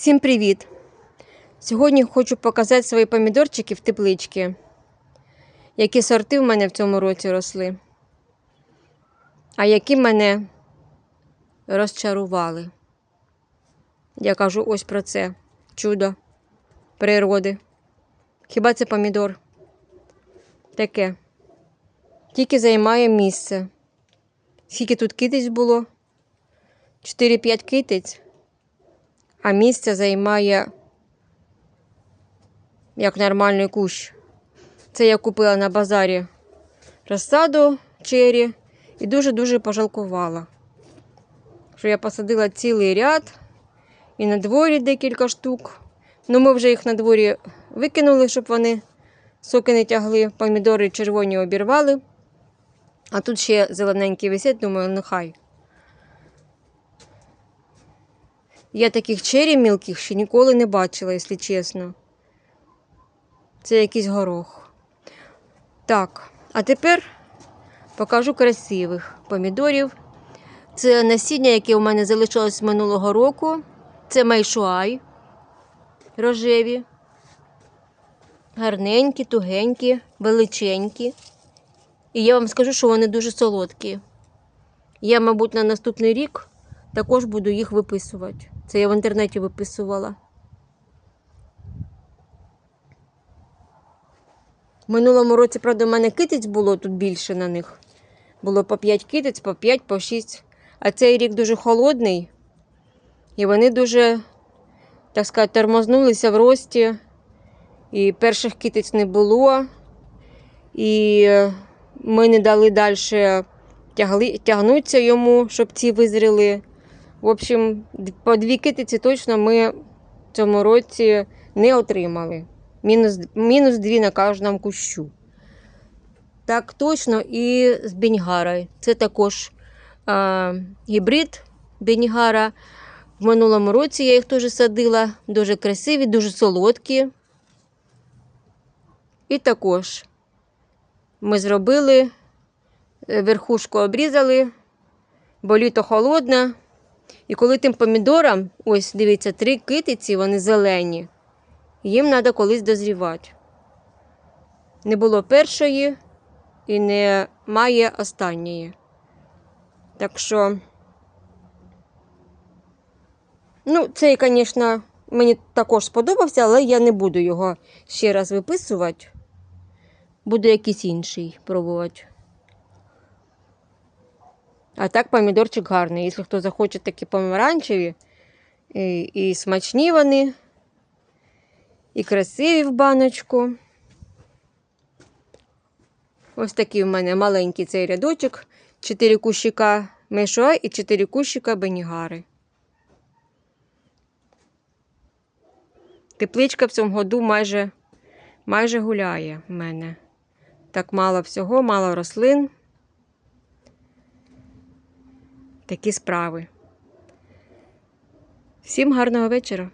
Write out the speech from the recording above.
Всім привіт! Сьогодні хочу показати свої помідорчики в тепличці, які сорти в мене в цьому році росли, а які мене розчарували. Я кажу ось про це чудо природи. Хіба це помідор? Таке. Тільки займає місце. Скільки тут китиць було? 4-5 китиць а місце займає як нормальний кущ. Це я купила на базарі розсаду чері і дуже-дуже пожалкувала. Що я посадила цілий ряд і на дворі декілька штук. Ну, ми вже їх на дворі викинули, щоб вони соки не тягли. Помідори червоні обірвали. А тут ще зелененькі висять, думаю, нехай. Я таких чері мілких ще ніколи не бачила, якщо чесно. Це якийсь горох. Так, а тепер покажу красивих помідорів. Це насіння, яке у мене залишилось минулого року. Це майшуай рожеві. Гарненькі, тугенькі, величенькі. І я вам скажу, що вони дуже солодкі. Я, мабуть, на наступний рік також буду їх виписувати. Це я в інтернеті виписувала. В минулому році, правда, в мене китиць було тут більше на них. Було по 5 китиць, по 5, по 6. А цей рік дуже холодний. І вони дуже, так сказати, тормознулися в рості. І перших китиць не було. І ми не дали далі тягли, тягнуться йому, щоб ці визріли. В общем, по дві китиці точно ми в цьому році не отримали. Мінус, мінус дві на кожному кущу. Так точно і з Беньгара. Це також а, гібрид Беньгара. В минулому році я їх теж садила. Дуже красиві, дуже солодкі. І також ми зробили, е, верхушку обрізали, бо літо холодне. І коли тим помідорам, ось дивіться, три китиці, вони зелені, їм треба колись дозрівати. Не було першої і немає останньої. Так що, ну, цей, звісно, мені також сподобався, але я не буду його ще раз виписувати. Буду якийсь інший пробувати. А так помідорчик гарний. Якщо хто захоче такі помаранчеві, і, і смачні вони, і красиві в баночку. Ось такий в мене маленький цей рядочок. Чотири кущика мешуа і чотири кущика бенігари. Тепличка в цьому году майже, майже гуляє в мене. Так мало всього, мало рослин. Такі справи. Всім гарного вечора!